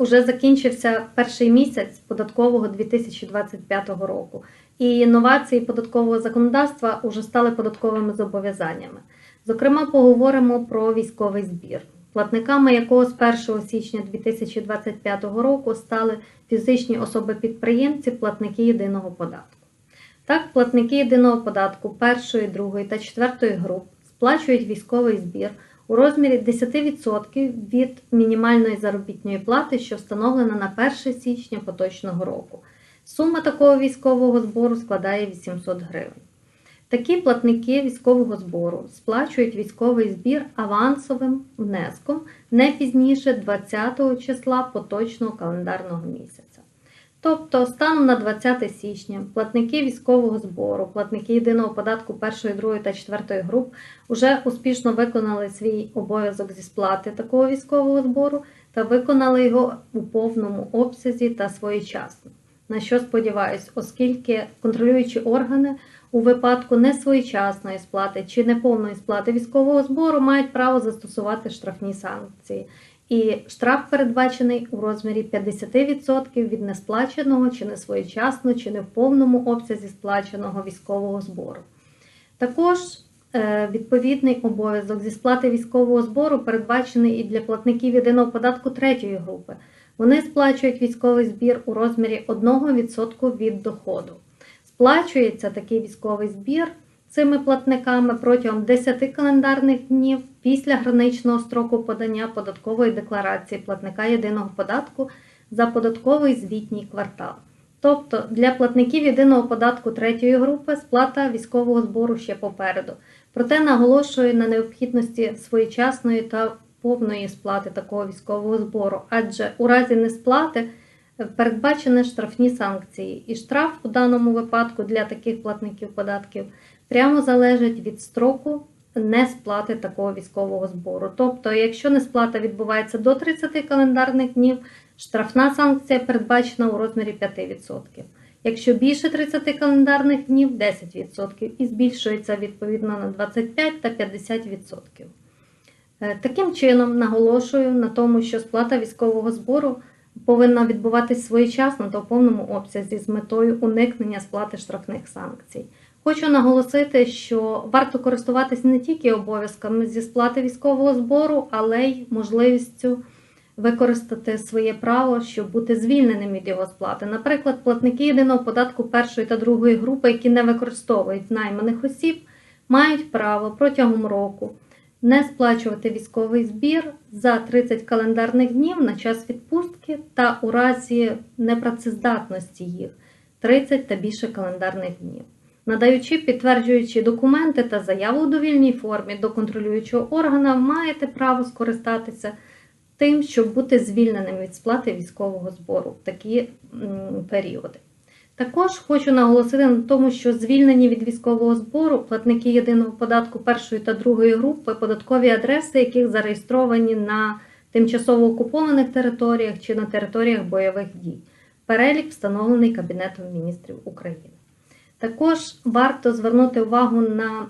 уже закінчився перший місяць податкового 2025 року, і новації податкового законодавства вже стали податковими зобов'язаннями. Зокрема, поговоримо про військовий збір, платниками якого з 1 січня 2025 року стали фізичні особи-підприємці, платники єдиного податку. Так, платники єдиного податку першої, другої та четвертої груп сплачують військовий збір у розмірі 10% від мінімальної заробітної плати, що встановлена на 1 січня поточного року. Сума такого військового збору складає 800 гривень. Такі платники військового збору сплачують військовий збір авансовим внеском не пізніше 20 числа поточного календарного місяця. Тобто, станом на 20 січня платники військового збору, платники єдиного податку 1, 2 та 4 груп вже успішно виконали свій обов'язок зі сплати такого військового збору та виконали його у повному обсязі та своєчасно. На що сподіваюсь, оскільки контролюючі органи у випадку несвоєчасної сплати чи неповної сплати військового збору мають право застосувати штрафні санкції. І штраф передбачений у розмірі 50% від несплаченого чи несвоєчасно, чи не в повному обсязі сплаченого військового збору. Також е, відповідний обов'язок зі сплати військового збору передбачений і для платників єдиного податку третьої групи. Вони сплачують військовий збір у розмірі 1% від доходу. Сплачується такий військовий збір цими платниками протягом 10 календарних днів після граничного строку подання податкової декларації платника єдиного податку за податковий звітній квартал. Тобто для платників єдиного податку третьої групи сплата військового збору ще попереду. Проте наголошую на необхідності своєчасної та повної сплати такого військового збору, адже у разі несплати передбачені штрафні санкції, і штраф у даному випадку для таких платників податків прямо залежить від строку несплати такого військового збору. Тобто, якщо несплата відбувається до 30 календарних днів, штрафна санкція передбачена у розмірі 5%. Якщо більше 30 календарних днів 10% і збільшується відповідно на 25 та 50%. Е, Таким чином, наголошую на тому, що сплата військового збору повинна відбуватись своєчасно та в повному обсязі з метою уникнення сплати штрафних санкцій. Хочу наголосити, що варто користуватись не тільки обов'язками зі сплати військового збору, але й можливістю використати своє право, щоб бути звільненим від його сплати. Наприклад, платники єдиного податку першої та другої групи, які не використовують найманих осіб, мають право протягом року не сплачувати військовий збір за 30 календарних днів на час відпустки та у разі непрацездатності їх 30 та більше календарних днів. Надаючи підтверджуючі документи та заяву у довільній формі до контролюючого органа, маєте право скористатися тим, щоб бути звільненим від сплати військового збору в такі періоди. Також хочу наголосити на тому, що звільнені від військового збору платники єдиного податку першої та другої групи, податкові адреси, яких зареєстровані на тимчасово окупованих територіях чи на територіях бойових дій. Перелік встановлений Кабінетом міністрів України. Також варто звернути увагу на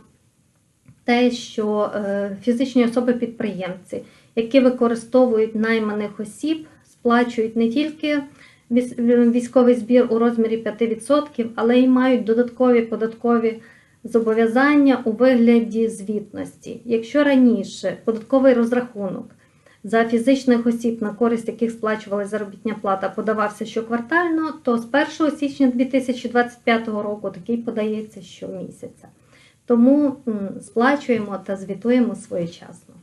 те, що е, фізичні особи-підприємці, які використовують найманих осіб, сплачують не тільки військовий збір у розмірі 5%, але й мають додаткові податкові зобов'язання у вигляді звітності. Якщо раніше податковий розрахунок за фізичних осіб, на користь яких сплачували заробітня плата, подавався щоквартально, то з 1 січня 2025 року такий подається щомісяця. Тому сплачуємо та звітуємо своєчасно.